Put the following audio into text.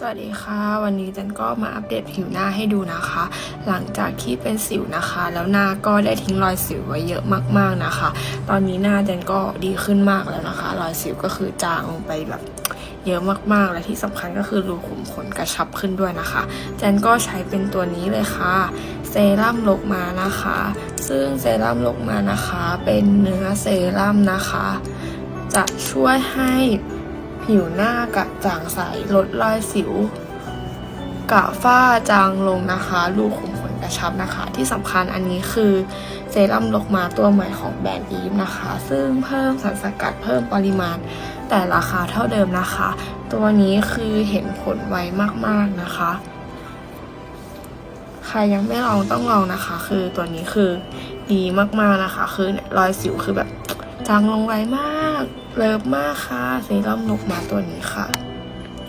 สวัสดีค่ะ วันนี้จันก็มาอัปเดตผิวหน้าให้ดูนะคะ หลังจากที่เป็นสิวนะคะ แล้วหน้าก็ได้ทิ้งรอยสิวไว้เยอะมากๆนะคะ ตอนนี้หน้าจันก็ดีขึ้นมากแล้วนะคะ รอยสิวก็คือจางลงไปแบบเยอะมากๆ และที่สำคัญก็คือรูขุมขนกระชับขึ้นด้วยนะคะจันก็ใช้เป็นตัวนี้เลยค่ะ เซรั่มลกมานะคะ ซึ่งเซรั่มลกมานะคะ เป็นเนื้อเซรั่มนะคะ จะช่วยให้ ผิวหน้ากระจ่างใส ลดรอยสิว กระฝ้าจางลงนะคะ รูขุมขนกระชับนะคะ ที่สำคัญอันนี้คือเซรั่มลกมาตัวใหม่ของแบรนด์อีฟนะคะ ซึ่งเพิ่มสารสกัดเพิ่มปริมาณ แต่ราคาเท่าเดิมนะคะ ตัวนี้คือเห็นผลไวมากๆนะคะใครยังไม่ลองต้องลองนะคะ คือตัวนี้คือดีมากๆนะคะ คือเนี่ยรอยสิวคือแบบ จางลงไวมาก เลิฟมากค่ะสีล้อมนกมาตัวนี้ค่ะ